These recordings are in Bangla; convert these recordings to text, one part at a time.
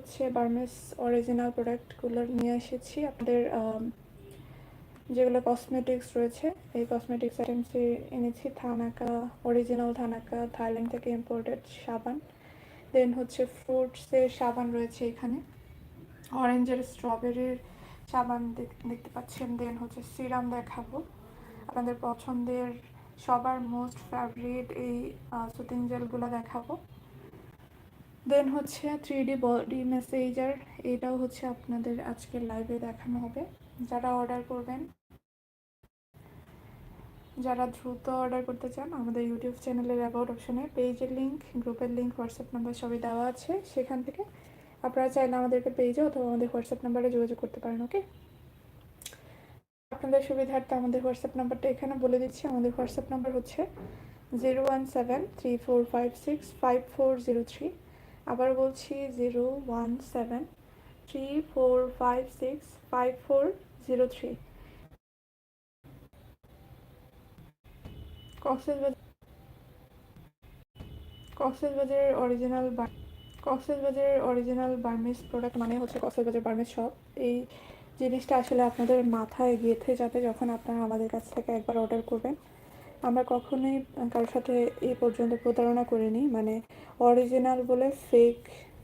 হচ্ছে বার্মেস অরিজিনাল প্রোডাক্টগুলো নিয়ে এসেছি। আপনাদের যেগুলো কসমেটিক্স রয়েছে, এই কসমেটিক্স আইটেমসে এনেছি। থানাকা অরিজিনাল থানাকা, থাইল্যান্ড থেকে ইম্পোর্টেড সাবান। দেন হচ্ছে ফ্রুটসের সাবান রয়েছে এখানে। অরেঞ্জের স্ট্রবেরির সাবান দেখ- দেখতে পাচ্ছেন। দেন হচ্ছে সিরাম দেখাবো। আপনাদের পছন্দের সবার মোস্ট ফেভারিট এই সুতিং জেলগুলো দেখাবো। দেন হচ্ছে থ্রি ডি বডি মেসেজার এটাও হচ্ছে আপনাদের আজকের লাইভে দেখানো হবে। যারা অর্ডার করবেন, যারা দ্রুত অর্ডার করতে চান, আমাদের ইউটিউব চ্যানেলের অ্যাবাউট অপশনে পেজের লিঙ্ক গ্রুপের লিঙ্ক হোয়াটসঅ্যাপ নাম্বার সবই দেওয়া আছে। সেখান থেকে আপনারা চাইলে আমাদেরকে পেজে অথবা আমাদের হোয়াটসঅ্যাপ নাম্বারে যোগাযোগ করতে পারেন ওকে আপনাদের সুবিধার্থে আমাদের হোয়াটসঅ্যাপ নাম্বারটা এখানে বলে দিচ্ছি। আমাদের হোয়াটসঅ্যাপ নাম্বার হচ্ছে zero one seven three four five six five four zero three আবার বলছি zero one seven three four five six five four zero three. Cox's Bazar কক্সবাজারের অরিজিনাল কক্সবাজারের অরিজিনাল বার্মিস প্রোডাক্ট মানে হচ্ছে কক্সবাজার বার্মিস শপ এই জিনিসটা আসলে আপনাদের মাথায় গেঁথে যাবে যখন আপনারা আমাদের কাছ থেকে একবার অর্ডার করবেন। আমরা কখনোই কারোর সাথে এই পর্যন্ত প্রতারণা করিনি। মানে অরিজিনাল বলে ফেক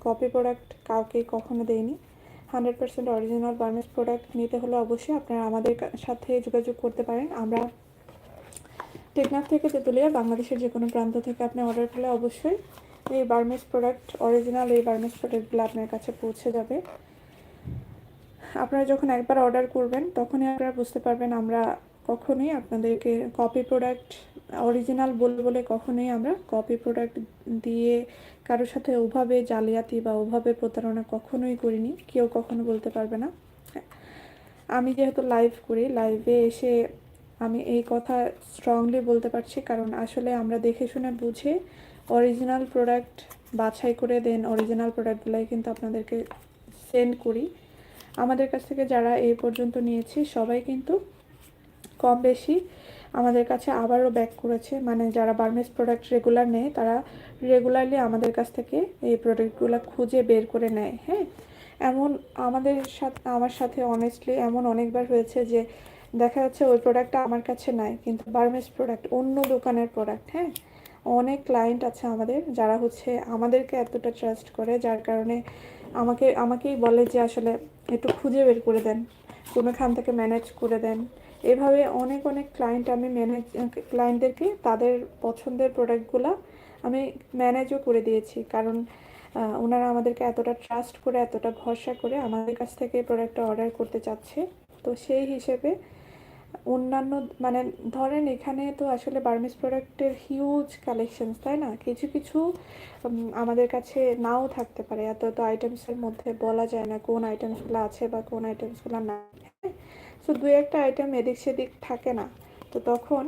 কপি প্রোডাক্ট কাউকে কখনো দেইনি। Hundred percent original Burmese product নিতে হলে অবশ্যই আপনারা আমাদের সাথে যোগাযোগ করতে পারেন। আমরা টেকনাফ থেকে তেঁতুলিয়া, বাংলাদেশের যে কোনো প্রান্ত থেকে আপনি অর্ডার করলে অবশ্যই এই বার্মিস প্রোডাক্ট অরিজিনাল এই বার্মিস প্রোডাক্টগুলো আপনার কাছে পৌঁছে যাবে। আপনারা যখন একবার অর্ডার করবেন, তখনই আপনারা বুঝতে পারবেন আমরা কখনোই আপনাদেরকে কপি প্রোডাক্ট অরিজিনাল বলে বলে কখনোই আমরা কপি প্রোডাক্ট দিয়ে কারোর সাথে ওভাবে জালিয়াতি বা ওভাবে প্রতারণা কখনোই করিনি, কেউ কখনো বলতে পারবে না। আমি যেহেতু লাইভ করি লাইভে এসে আমি এই কথা স্ট্রংলি বলতে পারছি, কারণ আসলে আমরা দেখে শুনে বুঝে অরিজিনাল প্রোডাক্ট বাছাই করে দেন অরিজিনাল প্রোডাক্টগুলাই কিন্তু আপনাদেরকে সেন্ড করি। আমাদের কাছ থেকে যারা এই পর্যন্ত নিয়েছি, সবাই কিন্তু কম বেশি আমাদের কাছে আবারও ব্যাক করেছে। মানে যারা বার্মেস প্রোডাক্ট রেগুলার নেয়, তারা রেগুলারলি আমাদের কাছ থেকে এই প্রোডাক্টগুলো খুঁজে বের করে নেয় হ্যাঁ? এমন আমাদের সাথে, আমার সাথে অনেস্টলি এমন অনেকবার হয়েছে যে দেখা যাচ্ছে ওই প্রোডাক্টটা আমার কাছে নাই, কিন্তু বার্মেস প্রোডাক্ট অন্য দোকানের প্রোডাক্ট হ্যাঁ? অনেক ক্লায়েন্ট আছে আমাদের যারা হচ্ছে আমাদেরকে এতটা ট্রাস্ট করে, যার কারণে আমাকে, আমাকেই বলে যে আসলে একটু খুঁজে বের করে দেন, কোনোখান থেকে ম্যানেজ করে দেন। এভাবে অনেক অনেক ক্লায়েন্ট আমি ম্যানেজ ক্লায়েন্টদেরকে তাদের পছন্দের প্রোডাক্টগুলো আমি ম্যানেজও করে দিয়েছি। কারণ ওনারা আমাদেরকে এতটা ট্রাস্ট করে, এতটা ভরসা করে আমাদের কাছ থেকে প্রোডাক্টটা অর্ডার করতে চাচ্ছে। তো সেই হিসেবে অন্যান্য মানে ধরেন এখানে তো আসলে বার্মিস প্রোডাক্টের হিউজ কালেকশন তাই না? কিছু কিছু আমাদের কাছে নাও থাকতে পারে। এত এত আইটেমসের মধ্যে বলা যায় না কোন আইটেমসগুলো আছে বা কোন আইটেমসগুলো না সো দুই একটা আইটেম এদিক সেদিক থাকে না। তো তখন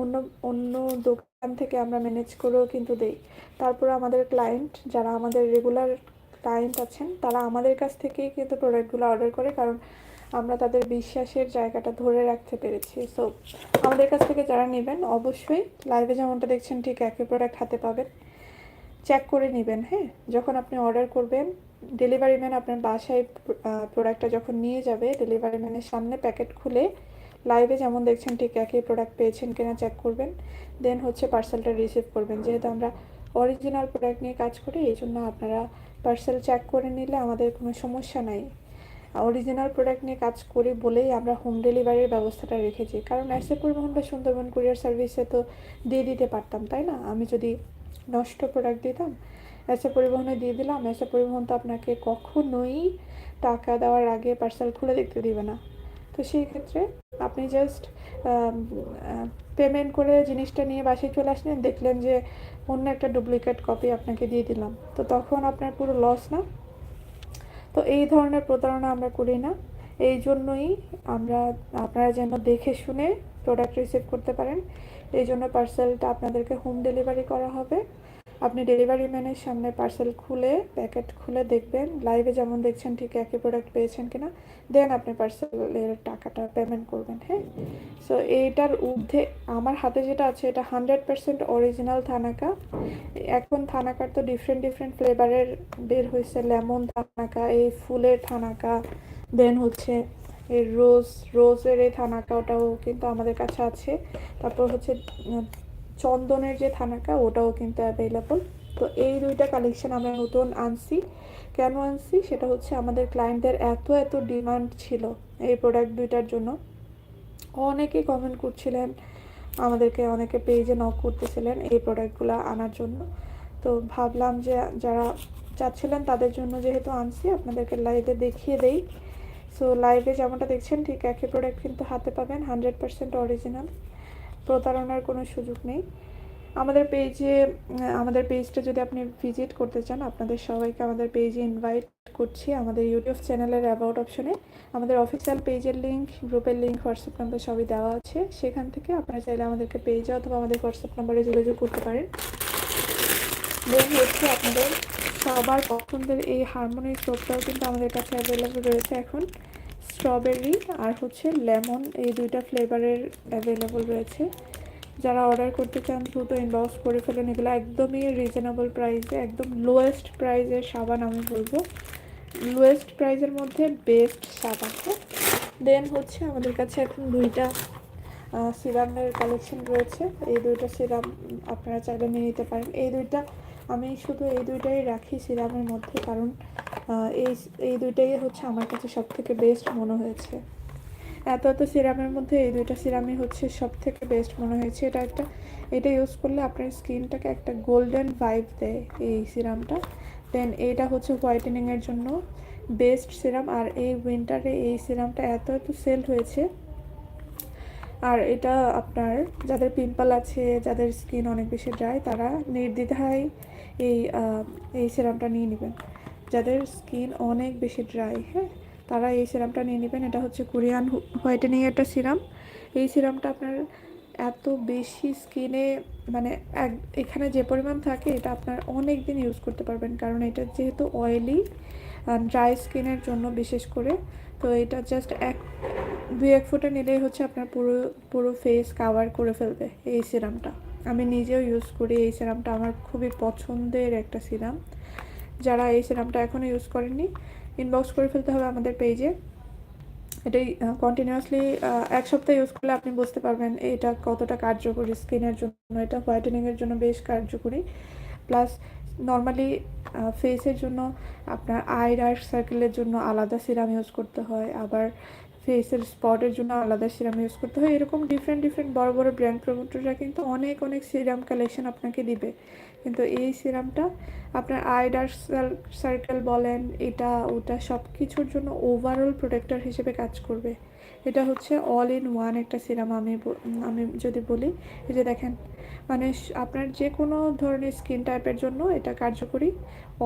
অন্য অন্য দোকান থেকে আমরা ম্যানেজ করেও কিন্তু দেই। তারপর আমাদের ক্লায়েন্ট যারা আমাদের রেগুলার ক্লায়েন্ট আছেন, তারা আমাদের কাছ থেকেই কিন্তু প্রোডাক্টগুলো অর্ডার করে, কারণ আমরা তাদের বিশ্বাসের জায়গাটা ধরে রাখতে পেরেছি। সো আমাদের কাছ থেকে যারা নেবেন, অবশ্যই লাইভে যেমনটা দেখছেন, ঠিক একই প্রোডাক্ট হাতে পাবেন। চেক করে নেবেন হ্যাঁ? যখন আপনি অর্ডার করবেন ডেলিভারি ম্যান আপনার বাসায় প্রোডাক্টটা যখন নিয়ে যাবে ডেলিভারি ম্যানের সামনে প্যাকেট খুলে লাইভে যেমন দেখছেন ঠিক একই প্রোডাক্ট পেয়েছেন কিনা চেক করবেন। দেন হচ্ছে পার্সেলটা রিসিভ করবেন। যেহেতু আমরা অরিজিনাল প্রোডাক্ট নিয়ে কাজ করি, এই জন্য আপনারা পার্সেল চেক করে নিলে আমাদের কোনো সমস্যা নাই। অরিজিনাল প্রোডাক্ট নিয়ে কাজ করি বলেই আমরা হোম ডেলিভারির ব্যবস্থাটা রেখেছি। কারণ এসে পরিবহন বা সুন্দরবন কুরিয়ার সার্ভিসে তো দিয়ে দিতে পারতাম, তাই না? আমি যদি নষ্ট প্রোডাক্ট দিতাম এসে পরিবহনে দিয়ে দিলাম। এসে পরিবহন তো আপনাকে কখনোই টাকা দেওয়ার আগে পার্সেল খুলে দেখতে দিবে না। তো সেই ক্ষেত্রে আপনি জাস্ট পেমেন্ট করে জিনিসটা নিয়ে বাসায় চলে আসলেন, দেখলেন যে অন্য একটা ডুপ্লিকেট কপি আপনাকে দিয়ে দিলাম। তো তখন আপনার পুরো লস না? তো এই ধরনের প্রতারণা আমরা করি না। এই জন্যই আমরা, আপনারা যেন দেখে শুনে প্রোডাক্ট রিসিভ করতে পারেন। এই জন্য পার্সেলটা আপনাদেরকে হোম ডেলিভারি করা হবে। আপনি ডেলিভারি ম্যানের সামনে পার্সেল খুলে প্যাকেট খুলে দেখবেন। লাইভে যেমন দেখছেন ঠিক একই প্রোডাক্ট পেয়েছেন কিনা দেন আপনি পার্সেলের টাকাটা পেমেন্ট করবেন হ্যাঁ? সো এইটার ঊর্ধ্বে আমার হাতে যেটা আছে, এটা হান্ড্রেড পার্সেন্ট অরিজিনাল থানাকা। এখন থানাকার তো ডিফারেন্ট ডিফারেন্ট ফ্লেভারের বের হয়েছে। লেমন থানাকা, এই ফুলের থানাকা দেন হচ্ছে এই রোজ রোজের এই থানাকা ওটাও কিন্তু আমাদের কাছে আছে। তারপর হচ্ছে চন্দনের যে থানাকা ওটাও কিন্তু অ্যাভেলেবল তো এই দুইটা কালেকশন আমরা নতুন আনছি। কেন আনছি? সেটা হচ্ছে আমাদের ক্লায়েন্টদের এত এত ডিমান্ড ছিল এই প্রোডাক্ট দুইটার জন্য। অনেকেই কমেন্ট করছিলেন, আমাদেরকে অনেকে পেজে নক করতেছিলেন এই প্রোডাক্টগুলো আনার জন্য। তো ভাবলাম যে যারা চাচ্ছিলেন তাদের জন্য যেহেতু আনছি, আপনাদেরকে লাইভে দেখিয়ে দেই। সো লাইভে যেমনটা দেখছেন, ঠিক একই প্রোডাক্ট কিন্তু হাতে পাবেন হান্ড্রেড পার্সেন্ট অরিজিনাল প্রতারণার কোনো সুযোগ নেই। আমাদের পেজে আমাদের পেজটা যদি আপনি ভিজিট করতে চান, আপনাদের সবাইকে আমাদের পেজে ইনভাইট করছি। আমাদের ইউটিউব চ্যানেলের অ্যাবাউট অপশনে আমাদের অফিসিয়াল পেজের লিঙ্ক গ্রুপের লিঙ্ক হোয়াটসঅ্যাপ নাম্বার সবই দেওয়া আছে। সেখান থেকে আপনারা চাইলে আমাদেরকে পেজে অথবা আমাদের হোয়াটসঅ্যাপ নাম্বারে যোগাযোগ করতে পারেন। দেন হচ্ছে আপনাদের সবার পছন্দের এই হারমোনি সোপটাও কিন্তু আমাদের কাছে অ্যাভেলেবল রয়েছে এখন। স্ট্রবেরি আর হচ্ছে লেমন এই দুইটা ফ্লেভারের অ্যাভেলেবল রয়েছে। যারা অর্ডার করতে চান, দ্রুত ইনবক্স করে ফেলেন। এগুলো একদমই রিজনেবল প্রাইসে একদম লোয়েস্ট প্রাইসের সাবান আমি বলব। লোয়েস্ট প্রাইসের মধ্যে বেস্ট সাবান দেন হচ্ছে আমাদের কাছে এখন দুইটা সিরামের কালেকশন রয়েছে। এই দুইটা সিরাম আপনারা চাইলে নিয়ে নিতে পারেন। এই দুইটা, আমি শুধু এই দুইটাই রাখি সিরামের মধ্যে, কারণ এই এই দুইটাই হচ্ছে আমার কাছে সব থেকে বেস্ট মনে হয়েছে। এত এত সিরামের মধ্যে এই দুইটা সিরামই হচ্ছে সব থেকে বেস্ট মনে হয়েছে। এটা একটা, এটা ইউজ করলে আপনার স্কিনটাকে একটা গোল্ডেন ভাইব দেয় এই সিরামটা। দেন এইটা হচ্ছে হোয়াইটেনিংয়ের জন্য বেস্ট সিরাম। আর এই উইন্টারে এই সিরামটা এত এত সেল হয়েছে। আর এটা আপনার, যাদের পিম্পল আছে, যাদের স্কিন অনেক বেশি ড্রাই তারা নির্দ্বিধায় এই এই সিরামটা নিয়ে নেবেন। যাদের স্কিন অনেক বেশি ড্রাই হ্যাঁ? তারা এই সিরামটা নিয়ে নেবেন। এটা হচ্ছে কোরিয়ান হোয়াইটেনিং একটা সিরাম। এই সিরামটা আপনার এত বেশি স্কিনে মানে এক, এখানে যে পরিমাণ থাকে, এটা আপনার অনেক দিন ইউজ করতে পারবেন। কারণ এটা যেহেতু অয়েলি ড্রাই স্কিনের জন্য বিশেষ করে। তো এটা জাস্ট এক, দুই, এক ফোঁটা নিলেই হচ্ছে আপনার পুরো পুরো ফেস কাভার করে ফেলবে এই সিরামটা। আমি নিজেও ইউজ করি এই সিরামটা। আমার খুবই পছন্দের একটা সিরাম। যারা এই সিরামটা এখনও ইউজ করেননি ইনবক্স করে ফেলতে হবে আমাদের পেজে এটাই কন্টিনিউয়াসলি এক সপ্তাহ ইউজ করলে আপনি বুঝতে পারবেন এটা কতটা কার্যকরী স্কিনের জন্য, এটা হোয়াইটেনিংয়ের জন্য বেশ কার্যকরী। প্লাস নর্মালি ফেসের জন্য আপনার আই ডার্ক সার্কেলের জন্য আলাদা সিরাম ইউজ করতে হয়। আবার ফেসের স্পটের জন্য আলাদা সিরাম ইউজ করতে হয়। এরকম ডিফারেন্ট ডিফারেন্ট বড় বড় ব্র্যান্ড প্রমোটাররা কিন্তু অনেক অনেক সিরাম কালেকশন আপনাকে দিবে। কিন্তু এই সিরামটা আপনার আই ডার্ক সার্কেল বলেন, এটা, ওটা সব কিছুর জন্য ওভারঅল প্রোটেক্টর হিসেবে কাজ করবে। এটা হচ্ছে অল ইন ওয়ান একটা সিরাম আমি আমি যদি বলি, এই যে দেখেন মানে আপনার যে কোনো ধরনের স্কিন টাইপের জন্য এটা কার্যকরী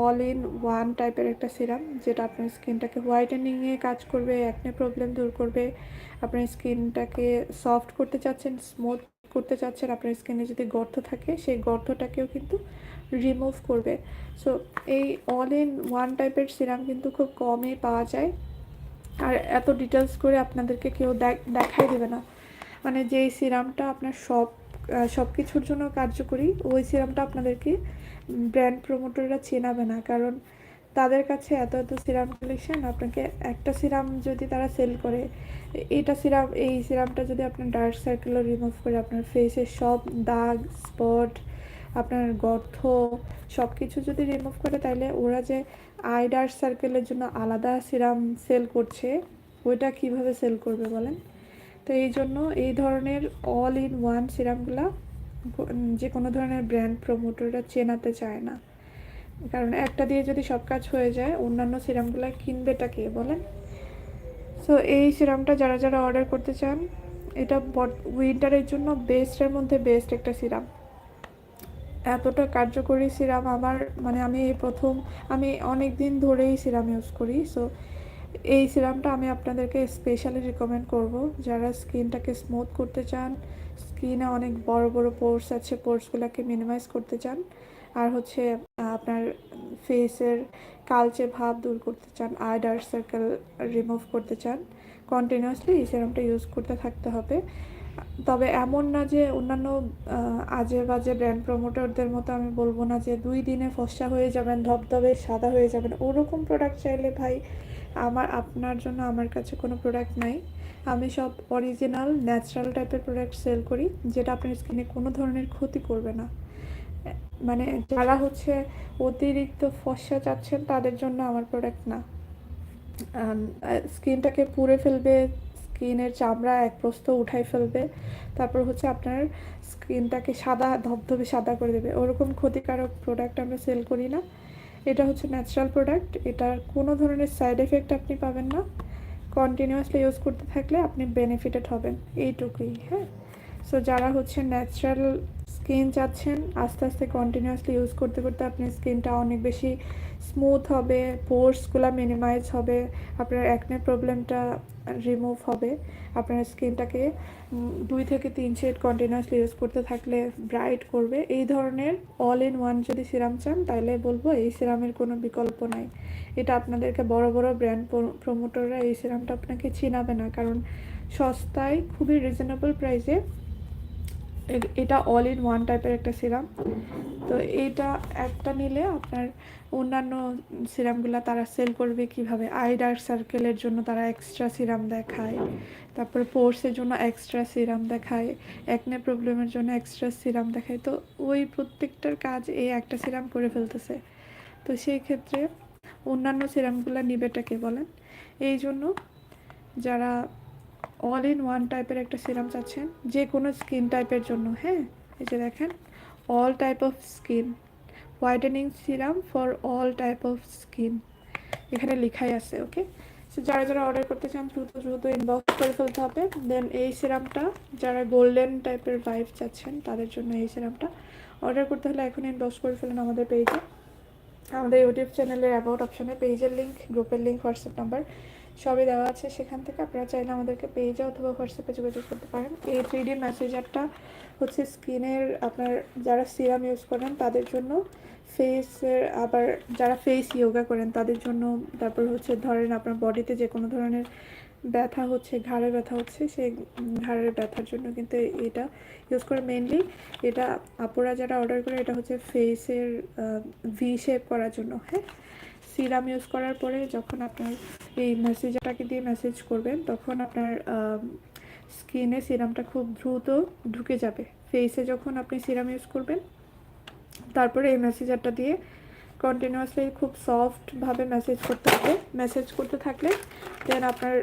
অল ইন ওয়ান টাইপের একটা সিরাম, যেটা আপনার স্কিনটাকে হোয়াইটেনিংয়ে কাজ করবে অ্যাকনে প্রবলেম দূর করবে। আপনার স্কিনটাকে সফট করতে চাচ্ছেন স্মুথ করতে চাচ্ছেন আপনার স্কিনে যদি গর্ত থাকে, সেই গর্তটাকেও কিন্তু রিমুভ করবে। সো এই অল ইন ওয়ান টাইপের সিরাম কিন্তু খুব কমই পাওয়া যায়। আর এত ডিটেলস করে আপনাদেরকে কেউ দেখ- দেখাই দেবে না। মানে যেই সিরামটা আপনার সব সব কিছুর জন্য কার্যকরী, ওই সিরামটা আপনাদেরকে ব্র্যান্ড প্রমোটাররা চেনাবে না। কারণ তাদের কাছে এত এত সিরাম কালেকশন আপনাকে একটা সিরাম যদি তারা সেল করে, এটা সিরাম, এই সিরামটা যদি আপনার ডার্ক সার্কেলও রিমুভ করে আপনার ফেসের সব দাগ স্পট আপনার গর্ত সব কিছু যদি রিমুভ করে, তাহলে ওরা যে আই ডার্ক সার্কেলের জন্য আলাদা সিরাম সেল করছে, ওইটা কীভাবে সেল করবে বলেন? তো এই জন্য এই ধরনের অল ইন ওয়ান সিরামগুলা, যে কোনো ধরনের ব্র্যান্ড প্রমোটাররা চেনাতে চায় না। কারণ একটা দিয়ে যদি সব কাজ হয়ে যায়, অন্যান্য সিরামগুলো কিনবেটা কে, বলেন? সো এই সিরামটা যারা যারা অর্ডার করতে চান, এটা উইন্টারের জন্য বেস্টের মধ্যে বেস্ট একটা সিরাম। এতটা কার্যকরী সিরাম আমার মানে আমি এই প্রথম, আমি অনেক দিন ধরেই সিরাম ইউজ করি। সো এই সিরামটা আমি আপনাদেরকে স্পেশালি রিকমেন্ড করব। যারা স্কিনটাকে স্মুথ করতে চান স্কিনে অনেক বড় বড় পোর্স আছে পোর্সগুলোকে মিনিমাইজ করতে চান হচ্ছে আপনার ফেসের কালচে ভাব দূর করতে চান আই ডার্ক সার্কেল রিমুভ করতে চান কন্টিনিউয়াসলি এই সিরামটা ইউজ করতে থাকতে হবে। তবে এমন না যে অন্যান্য আজে বাজে ব্র্যান্ড প্রমোটারদের মতো আমি বলব না যে দুই দিনে ফসা হয়ে যাবেন, ধবধবে সাদা হয়ে যাবেন। ওরকম প্রোডাক্ট চাইলে ভাই, আমার, আপনার জন্য আমার কাছে কোনো প্রোডাক্ট নাই। আমি সব অরিজিনাল ন্যাচারাল টাইপের প্রোডাক্ট সেল করি, যেটা আপনার স্কিনে কোনো ধরনের ক্ষতি করবে না। মানে যারা হচ্ছে অতিরিক্ত ফসা চাচ্ছেন, তাদের জন্য আমার প্রোডাক্ট না। স্কিনটাকে পুড়ে ফেলবে, স্কিনের চামড়া এক প্রস্ত উঠাই ফেলবে, তারপর হচ্ছে আপনার স্কিনটাকে সাদা, ধবধবে সাদা করে দেবে। ওরকম ক্ষতিকারক প্রোডাক্ট আমরা সেল করি না। এটা হচ্ছে ন্যাচারাল প্রোডাক্ট এটার কোনো ধরনের সাইড এফেক্ট আপনি পাবেন না। কন্টিনিউয়াসলি ইউজ করতে থাকলে আপনি বেনিফিটেড হবেন। এইটুকুই হ্যাঁ? সো যারা হচ্ছে ন্যাচারাল স্কিন চাচ্ছেন, আস্তে আস্তে কন্টিনিউয়াসলি ইউজ করতে করতে আপনার স্কিনটা অনেক বেশি স্মুথ হবে পোর্সগুলো মিনিমাইজ হবে, আপনার অ্যাকনে প্রবলেমটা রিমুভ হবে। আপনার স্কিনটাকে দুই থেকে তিন শেড কন্টিনিউয়াসলি ইউজ করতে থাকলে ব্রাইট করবে। এই ধরনের অল ইন ওয়ান যদি সিরাম চান, তাহলে বলব এই সিরামের কোনো বিকল্প নাই। এটা আপনাদেরকে বড় বড় ব্র্যান্ড প্রমোটররা এই সিরামটা আপনাকে চিনাবে না, কারণ সস্তায় খুবই রিজনেবল প্রাইসে এটা অল ইন ওয়ান টাইপের একটা সিরাম তো এইটা একটা নিলে আপনার অন্যান্য সিরামগুলো তারা সেল করবে কীভাবে? আই ডার্ক সার্কেলের জন্য তারা এক্সট্রা সিরাম দেখায়। তারপরে পোর্সের জন্য এক্সট্রা সিরাম দেখায়। একনে প্রবলেমের জন্য এক্সট্রা সিরাম দেখায়। তো ওই প্রত্যেকটার কাজ এই একটা সিরাম করে ফেলতেছে। তো সেই ক্ষেত্রে অন্যান্য সিরামগুলো নিবেটাকে বলেন। এই জন্য যারা অল ইন ওয়ান টাইপের একটা সিরাম চাচ্ছেন যে কোনো স্কিন টাইপের জন্য হ্যাঁ? এই যে দেখেন all type of skin whitening serum for all type of skin এখানে লেখাই আছে ওকে সো যারা যারা অর্ডার করতে চান, দ্রুত দ্রুত ইনবক্স করে ফেলতে হবে। দেন এই সিরামটা যারা গোল্ডেন টাইপের ভাইব চাচ্ছেন, তাদের জন্য এই সিরামটা অর্ডার করতে হলে এখন ইনবক্স করে ফেলেন আমাদের পেজে আমাদের ইউটিউব চ্যানেলের অ্যাবাউট অপশানে পেজের লিঙ্ক গ্রুপের লিঙ্ক হোয়াটসঅ্যাপ নাম্বার সবই দেওয়া আছে সেখান থেকে। আপনারা চাইলে আমাদেরকে পেজে অথবা হোয়াটসঅ্যাপে যোগাযোগ করতে পারেন। এই থ্রি ডি মেসেজারটা হচ্ছে স্কিনের আপনার যারা সিরাম ইউজ করেন তাদের জন্য। ফেসের আবার যারা ফেস ইয়োগা করেন তাদের জন্য। তারপর হচ্ছে ধরেন আপনার বডিতে যে কোনো ধরনের ব্যথা হচ্ছে, ঘাড়ে ব্যথা হচ্ছে, সেই ঘাড়ের ব্যথার জন্য কিন্তু এটা ইউজ করে মেনলি এটা আপুরা যারা অর্ডার করে, এটা হচ্ছে ফেসের ভি শেপ করার জন্য হ্যাঁ? সিরাম ইউজ করার পরে যখন আপনার এই মেসেজটাকে দিয়ে মেসেজ করবেন, তখন আপনার স্কিনে সিরামটা খুব দ্রুত ঢুকে যাবে। ফেসে যখন আপনি সিরাম ইউজ করবেন, তারপরে এই মেসেজারটা দিয়ে কন্টিনিউয়াসলি খুব সফটভাবে মেসেজ করতে হবে। মেসেজ করতে থাকলে দেন আপনার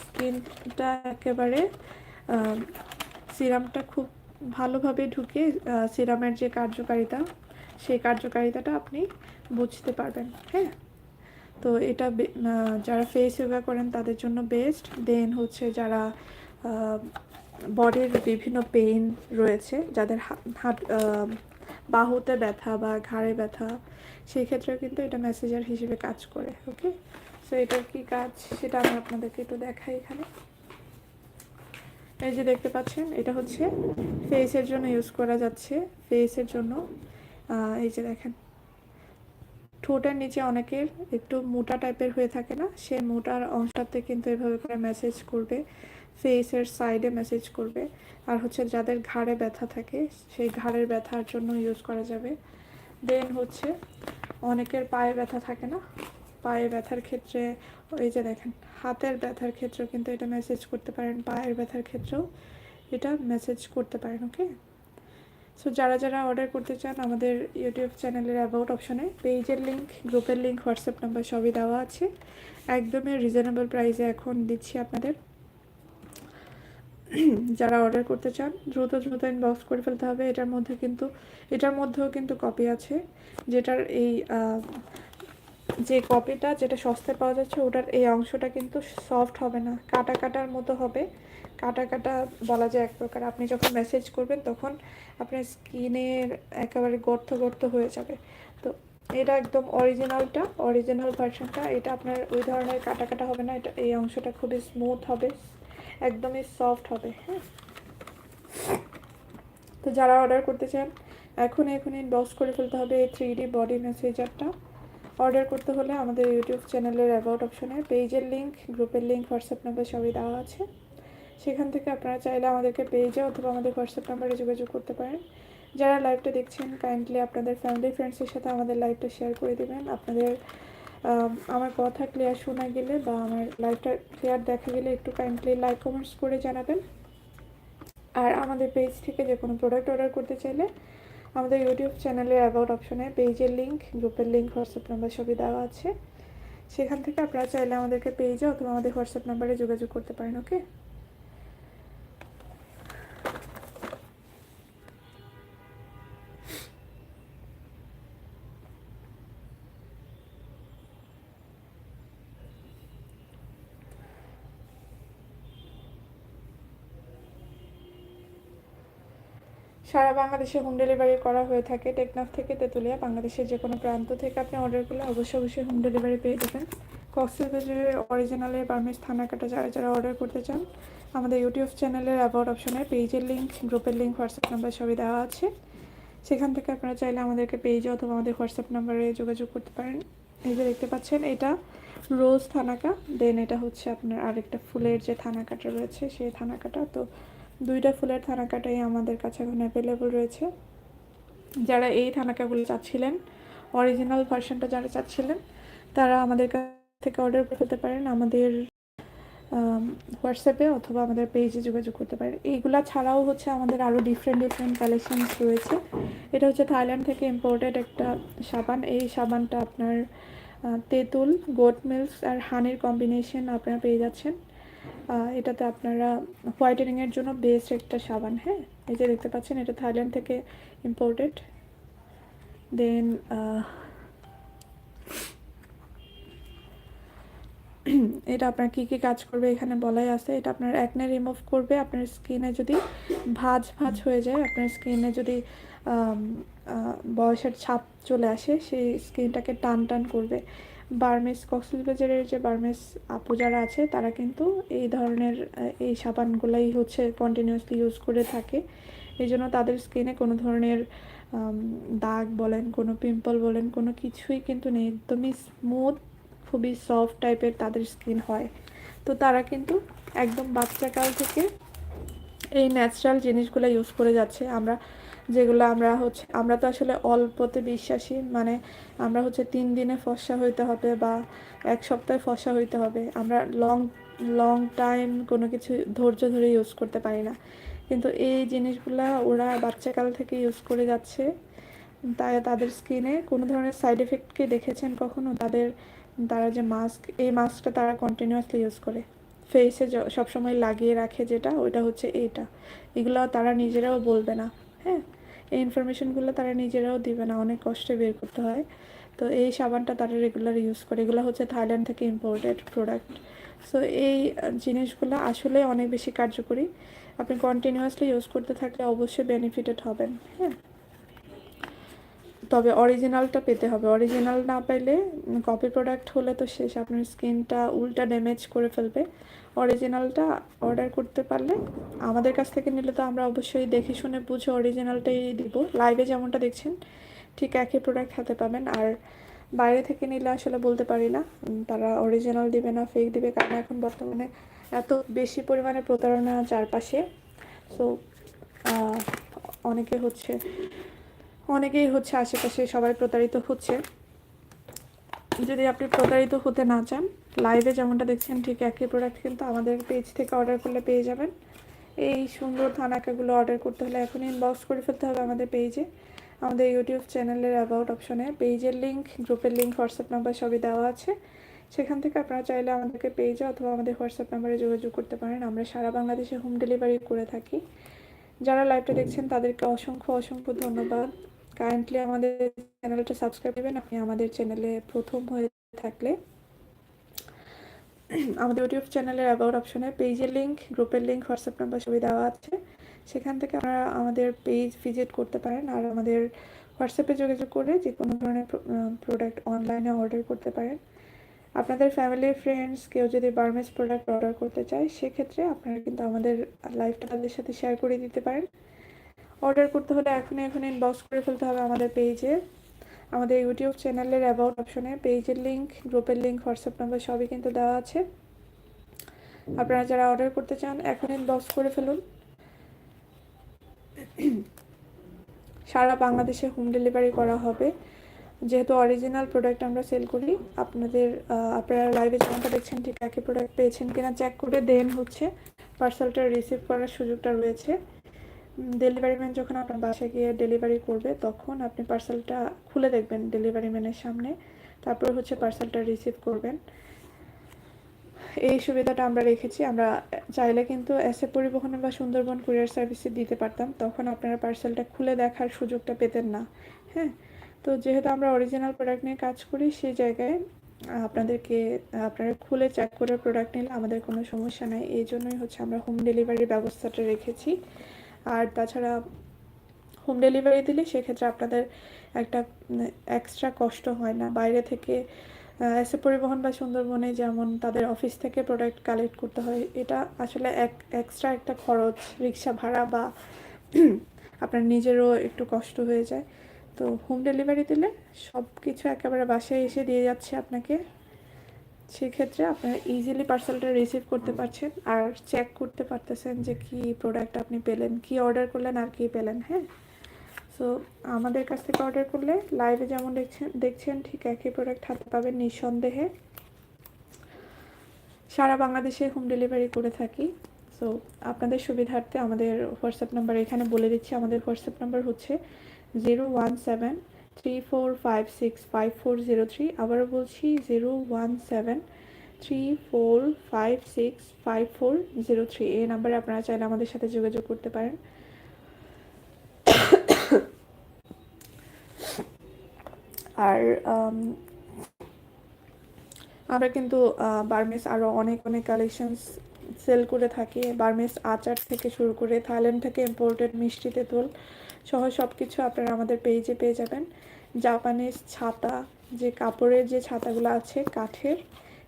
স্কিনটা একেবারে সিরামটা খুব ভালোভাবে ঢুকে সিরামের যে কার্যকারিতা, সেই কার্যকারিতাটা আপনি বুঝতে পারবেন। হ্যাঁ? তো এটা যারা ফেস ইয়োগা করেন তাদের জন্য বেস্ট দেন হচ্ছে যারা বডির বিভিন্ন পেইন রয়েছে, যাদের হাত বাহুতে ব্যথা বা ঘাড়ে ব্যথা সেই ক্ষেত্রে কিন্তু এটা মেসেজার হিসেবে কাজ করে ওকে সো এটার কি কাজ? সেটা আমি আপনাদেরকে একটু দেখাই এখানে। এই যে দেখতে পাচ্ছেন, এটা হচ্ছে ফেসের জন্য ইউজ করা যাচ্ছে ফেসের জন্য। এই যে দেখেন। ঠোঁটের নিচে অনেকের একটু মোটা টাইপের হয়ে থাকে না, সে মোটার অংশটাতে কিন্তু এভাবে করে মেসেজ করবে ফেসের সাইডে মেসেজ করবে। আর হচ্ছে যাদের ঘাড়ে ব্যথা থাকে, সেই ঘাড়ের ব্যথার জন্য ইউজ করা যাবে। দেন হচ্ছে অনেকের পায়ে ব্যথা থাকে না, পায়ে ব্যথার ক্ষেত্রে, এই যে দেখেন, হাতের ব্যথার ক্ষেত্রেও কিন্তু এটা মেসেজ করতে পারেন, পায়ের ব্যথার ক্ষেত্রেও এটা মেসেজ করতে পারেন ওকে সো যারা যারা অর্ডার করতে চান আমাদের ইউটিউব চ্যানেলের অ্যাবাউট অপশনে পেজের লিঙ্ক গ্রুপের লিঙ্ক হোয়াটসঅ্যাপ নাম্বার সবই দেওয়া আছে। একদমই রিজনেবল প্রাইসে এখন দিচ্ছি আপনাদের। যারা অর্ডার করতে চান, দ্রুত দ্রুত ইনবক্স করে ফেলতে হবে। এটার মধ্যে কিন্তু, এটার মধ্যেও কিন্তু কপি আছে। যেটার এই যে কপিটা যেটা সস্তায় পাওয়া যাচ্ছে, ওটার এই অংশটা কিন্তু সফট হবে না। কাটা কাটার মতো হবে। কাটা কাটা বলা যায় এক প্রকার। আপনি যখন মেসেজ করবেন, তখন আপনার স্কিনের একেবারে গর্ত গর্ত হয়ে যাবে। তো এটা একদম অরিজিনালটা অরিজিনাল ভার্সনটা এটা আপনার ওই ধরনের কাটা কাটা হবে না। এটা, এই অংশটা খুবই স্মুথ হবে, একদমই সফট হবে হ্যাঁ। তো যারা অর্ডার করতে চান এখন এখন ইনবক্স করে ফেলতে হবে এই থ্রি ডি বডি মেসেজারটা অর্ডার করতে হলে আমাদের ইউটিউব চ্যানেলের অ্যাবাউট অপশনে পেজের লিঙ্ক গ্রুপের লিঙ্ক হোয়াটসঅ্যাপ নাম্বার সবই দেওয়া আছে। সেখান থেকে আপনারা চাইলে আমাদেরকে পেজে অথবা আমাদের হোয়াটসঅ্যাপ নাম্বারে যোগাযোগ করতে পারেন। যারা লাইভটা দেখছেন কাইন্ডলি আপনাদের ফ্যামিলি ফ্রেন্ডসের সাথে আমাদের লাইভটা শেয়ার করে দেবেন। আপনাদের আমার কথা ক্লিয়ার শোনা গেলে বা আমার লাইভটা ক্লিয়ার দেখা গেলে একটু কাইন্ডলি লাইক কমেন্টস করে জানাবেন। আর আমাদের পেজ থেকে যে কোনো প্রোডাক্ট অর্ডার করতে চাইলে আমাদের ইউটিউব চ্যানেলের অ্যাবাউট অপশনে পেজের লিঙ্ক গ্রুপের লিঙ্ক হোয়াটসঅ্যাপ নাম্বার সবই দেওয়া আছে। সেখান থেকে আপনারা চাইলে আমাদেরকে পেজে অথবা আমাদের হোয়াটসঅ্যাপ নাম্বারে যোগাযোগ করতে পারেন ওকে সারা বাংলাদেশে হোম ডেলিভারি করা হয়ে থাকে। টেকনাফ থেকে তেঁতুলিয়া, বাংলাদেশের যে কোনো প্রান্ত থেকে আপনি অর্ডার করলে অবশ্যই অবশ্যই হোম ডেলিভারি পেয়ে যাবেন। কক্সবাজারের অরিজিনালের থানা কাটা যারা যারা অর্ডার করতে চান, আমাদের ইউটিউব চ্যানেলের অ্যাবাউট অপশনে পেজের লিঙ্ক গ্রুপের লিঙ্ক হোয়াটসঅ্যাপ নাম্বার সবই দেওয়া আছে। সেখান থেকে আপনারা চাইলে আমাদেরকে পেজে অথবা আমাদের হোয়াটসঅ্যাপ নাম্বারে যোগাযোগ করতে পারেন। এই যে দেখতে পাচ্ছেন, এটা রোজ থানাকা দেন এটা হচ্ছে আপনার আরেকটা ফুলের যে থানাকাটা রয়েছে, সেই থানাকাটা তো দুইটা ফুলের থানাকাটাই আমাদের কাছে এখন অ্যাভেলেবল রয়েছে। যারা এই থানাকাগুলো চাচ্ছিলেন অরিজিনাল ভার্সনটা যারা চাচ্ছিলেন, তারা আমাদের কাছ থেকে অর্ডার করে ফেলতে পারেন আমাদের হোয়াটসঅ্যাপে অথবা আমাদের পেজে যোগাযোগ করতে পারেন। এইগুলা ছাড়াও হচ্ছে আমাদের আরও ডিফারেন্ট ডিফারেন্ট কালেকশনস রয়েছে। এটা হচ্ছে থাইল্যান্ড থেকে ইম্পোর্টেড একটা সাবান। এই সাবানটা আপনার তেঁতুল গোট মিল্ক আর হানির কম্বিনেশন আপনারা পেয়ে যাচ্ছেন। এটাতে আপনারা হোয়াইটেনিংয়ের জন্য বেস্ট একটা সাবান হ্যাঁ? এই যে দেখতে পাচ্ছেন, এটা থাইল্যান্ড থেকে ইম্পোর্টেড দেন এটা আপনার কী কী কাজ করবে এখানে বলাই আছে। এটা আপনার একনে রিমুভ করবে, আপনার স্কিনে যদি ভাজ ভাজ হয়ে যায়, আপনার স্কিনে যদি বয়সের ছাপ চলে আসে, সেই স্কিনটাকে টান টান করবে। বার্মেস কক্সবাজারের যে বার্মেস আপু যারা আছে, তারা কিন্তু এই ধরনের এই সাবানগুলাই হচ্ছে কন্টিনিউয়াসলি ইউজ করে থাকে। এই জন্য তাদের স্কিনে কোনো ধরনের দাগ বলেন, কোনো পিম্পল বলেন, কোনো কিছুই কিন্তু নেই। একদমই স্মুথ খুবই সফট টাইপের তাদের স্কিন হয়। তো তারা কিন্তু একদম বাচ্চাকাল থেকে এই ন্যাচারাল জিনিসগুলো ইউজ করে যাচ্ছে। আমরা যেগুলো আমরা হচ্ছে, আমরা তো আসলে অল্পতে বিশ্বাসী মানে আমরা হচ্ছে তিন দিনে ফসা হইতে হবে বা এক সপ্তাহে ফসা হইতে হবে। আমরা লং লং টাইম কোনো কিছু ধৈর্য ধরে ইউজ করতে পারি না। কিন্তু এই জিনিসগুলা ওরা বাচ্চাকাল থেকে ইউজ করে যাচ্ছে। তাই তাদের স্কিনে কোনো ধরনের সাইড এফেক্টকে দেখেছেন কখনো? তাদের, তারা যে মাস্ক এই মাস্কটা তারা কন্টিনিউয়াসলি ইউজ করে। ফেসে সবসময় লাগিয়ে রাখে যেটা, ওইটা হচ্ছে এইটা। এগুলো তারা নিজেরাও বলবে না হ্যাঁ? এই ইনফরমেশনগুলো তারা নিজেরাও দিবে না, অনেক কষ্টে বের করতে হয়। তো এই সাবানটা তারা রেগুলার ইউজ করে। এগুলো হচ্ছে থাইল্যান্ড থেকে ইম্পোর্টেড প্রোডাক্ট সো এই জিনিসগুলো আসলে অনেক বেশি কার্যকরী। আপনি কন্টিনিউয়াসলি ইউজ করতে থাকলে অবশ্যই বেনিফিটেড হবেন হ্যাঁ? তবে অরিজিনালটা পেতে হবে। অরিজিনাল না পেলে কপি প্রোডাক্ট হলে তো শেষ। আপনার স্কিনটা উল্টা ড্যামেজ করে ফেলবে। অরিজিনালটা অর্ডার করতে পারলে আমাদের কাছ থেকে নিলে তো আমরা অবশ্যই দেখে শুনে বুঝে অরিজিনালটাই দিব। লাইভে যেমনটা দেখছেন, ঠিক একই প্রোডাক্ট হাতে পাবেন। আর বাইরে থেকে নিলে আসলে বলতে পারি না তারা অরিজিনাল দিবে না ফেক দিবে। কারণ এখন বর্তমানে এত বেশি পরিমাণে প্রতারণা চারপাশে। সো অনেকে হচ্ছে অনেকেই হচ্ছে আশেপাশে সবাই প্রতারিত হচ্ছে। যদি আপনি প্রতারিত হতে না চান লাইভে যেমনটা দেখছেন, ঠিক একই প্রোডাক্ট কিন্তু আমাদের পেজ থেকে অর্ডার করলে পেয়ে যাবেন। এই সুন্দর থানাকাগুলো অর্ডার করতে হলে এখন ইনবক্স করে ফেলতে হবে আমাদের পেজে আমাদের ইউটিউব চ্যানেলের অ্যাবাউট অপশনে পেজের লিঙ্ক গ্রুপের লিঙ্ক হোয়াটসঅ্যাপ নাম্বার সবই দেওয়া আছে। সেখান থেকে আপনারা চাইলে আমাদেরকে পেজে অথবা আমাদের হোয়াটসঅ্যাপ নাম্বারে যোগাযোগ করতে পারেন। আমরা সারা বাংলাদেশে হোম ডেলিভারি করে থাকি। যারা লাইভটা দেখছেন, তাদেরকে অসংখ্য অসংখ্য ধন্যবাদ। কারেন্টলি আমাদের চ্যানেলটা সাবস্ক্রাইব করবেন, আপনি আমাদের চ্যানেলে প্রথম হয়ে থাকলে আমাদের ইউটিউব চ্যানেলের অ্যাবাউট অপশনে পেজের লিঙ্ক গ্রুপের লিঙ্ক হোয়াটসঅ্যাপ নাম্বার সবই দেওয়া আছে। সেখান থেকে আপনারা আমাদের পেজ ভিজিট করতে পারেন আর আমাদের হোয়াটসঅ্যাপে যোগাযোগ করে যে কোনো ধরনের প্রোডাক্ট অনলাইনে অর্ডার করতে পারেন। আপনাদের ফ্যামিলি ফ্রেন্ডস কেউ যদি বার্মেস প্রোডাক্ট অর্ডার করতে চায়, সেক্ষেত্রে আপনারা কিন্তু আমাদের লাইভটা তাদের সাথে শেয়ার করে দিতে পারেন। অর্ডার করতে হলে এখনই এখন ইনবক্স করে ফেলতে হবে আমাদের পেজে আমাদের ইউটিউব চ্যানেলের অ্যাবাউট অপশনে পেজের লিঙ্ক গ্রুপের লিঙ্ক হোয়াটসঅ্যাপ নাম্বার সবই কিন্তু দেওয়া আছে। আপনারা যারা অর্ডার করতে চান এখন ইনবক্স করে ফেলুন। সারা বাংলাদেশে হোম ডেলিভারি করা হবে। যেহেতু অরিজিনাল প্রোডাক্ট আমরা সেল করি, আপনাদের আপনারা লাইভে যেমনটা দেখছেন, ঠিক একই প্রোডাক্ট পেয়েছেন কিনা চেক করে দেন হচ্ছে। পার্সেলটা রিসিভ করার সুযোগটা রয়েছে। ডেলিভারি ম্যান যখন আপনার বাসায় গিয়ে ডেলিভারি করবে, তখন আপনি পার্সেলটা খুলে দেখবেন ডেলিভারি ম্যানের সামনে। তারপর হচ্ছে পার্সেলটা রিসিভ করবেন। এই সুবিধাটা আমরা রেখেছি। আমরা চাইলে কিন্তু এসে পরিবহনে বা সুন্দরবন কুরিয়ার সার্ভিসে দিতে পারতাম। তখন আপনারা পার্সেলটা খুলে দেখার সুযোগটা পেতেন না। হ্যাঁ? তো যেহেতু আমরা অরিজিনাল প্রোডাক্ট নিয়ে কাজ করি, সেই জায়গায় আপনাদেরকে, আপনারা খুলে চেক করে প্রোডাক্ট নিলে আমাদের কোনো সমস্যা নাই। এই জন্যই হচ্ছে আমরা হোম ডেলিভারির ব্যবস্থাটা রেখেছি। আর তাছাড়া হোম ডেলিভারি দিলে সেক্ষেত্রে আপনাদের একটা এক্সট্রা কষ্ট হয় না। বাইরে থেকে এসে পরিবহন বা সুন্দরবনে যেমন তাদের অফিস থেকে প্রোডাক্ট কালেক্ট করতে হয়, এটা আসলে এক এক্সট্রা একটা খরচ। রিক্সা ভাড়া বা আপনার নিজেরও একটু কষ্ট হয়ে যায়। তো হোম ডেলিভারি দিলে সব কিছু একেবারে বাসায় এসে দিয়ে যাচ্ছে আপনাকে। সেক্ষেত্রে আপনারা ইজিলি পার্সেলটা রিসিভ করতে পারছেন আর চেক করতে পারতেছেন যে কি প্রোডাক্ট আপনি পেলেন, কি অর্ডার করলেন আর কি পেলেন হ্যাঁ? সো আমাদের কাছ থেকে অর্ডার করলে লাইভে যেমন দেখছেন দেখছেন, ঠিক একই প্রোডাক্ট হাতে পাবেন নিঃসন্দেহে। সারা বাংলাদেশে হোম ডেলিভারি করে থাকি। সো আপনাদের সুবিধার্থে আমাদের হোয়াটসঅ্যাপ নাম্বার এখানে বলে দিচ্ছি, আমাদের হোয়াটসঅ্যাপ নাম্বার হচ্ছে zero one seven three four five six five four zero three আবারও বলছি zero one seven three four five six five four zero three এই নাম্বারে আপনারা চাইলে আমাদের সাথে যোগাযোগ করতে পারেন। আর আমরা কিন্তু বার্মেস আরও অনেক অনেক কালেকশনস সেল করে থাকি। বার্মেস আচার থেকে শুরু করে থাইল্যান্ড থেকে ইম্পোর্টেড মিষ্টি তেঁতুল সহ সব কিছু আপনারা আমাদের পেজে পেয়ে যাবেন। জাপানিজ ছাতা, যে কাপড়ের যে ছাতাগুলো আছে কাঠের,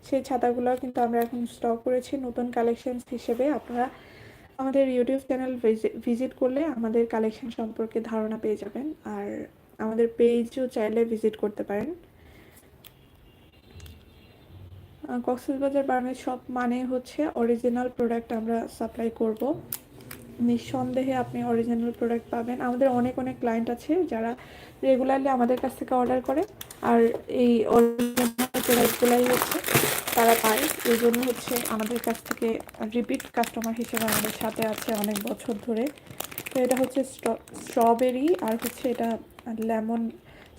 সেই ছাতাগুলো কিন্তু আমরা এখন স্টক করেছি নতুন কালেকশনস হিসেবে। আপনারা আমাদের ইউটিউব চ্যানেল ভিজিট করলে আমাদের কালেকশন সম্পর্কে ধারণা পেয়ে যাবেন। আর আমাদের পেজও চাইলে ভিজিট করতে পারেন। কক্সবাজার বার্মের সব মানে হচ্ছে অরিজিনাল প্রোডাক্ট আমরা সাপ্লাই করব। নিঃসন্দেহে আপনি অরিজিনাল প্রোডাক্ট পাবেন। আমাদের অনেক অনেক ক্লায়েন্ট আছে যারা রেগুলারলি আমাদের কাছ থেকে অর্ডার করে। আর এই অরিজিনাল প্রোডাক্টগুলাই হচ্ছে তারা পায়। এই জন্য হচ্ছে আমাদের কাছ থেকে রিপিট কাস্টমার হিসেবে আমাদের সাথে আছে অনেক বছর ধরে। তো এটা হচ্ছে স্ট্রবেরি আর হচ্ছে এটা লেমন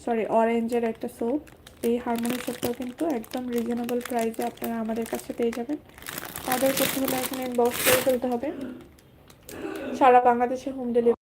সরি অরেঞ্জের একটা সোপ এই হারমোনি সোপটাও কিন্তু একদম রিজনেবল প্রাইসে আপনারা আমাদের কাছে পেয়ে যাবেন। অর্ডার করতে হলে এখানে করে ফেলতে হবে। সারা বাংলাদেশে হোম ডেলিভারি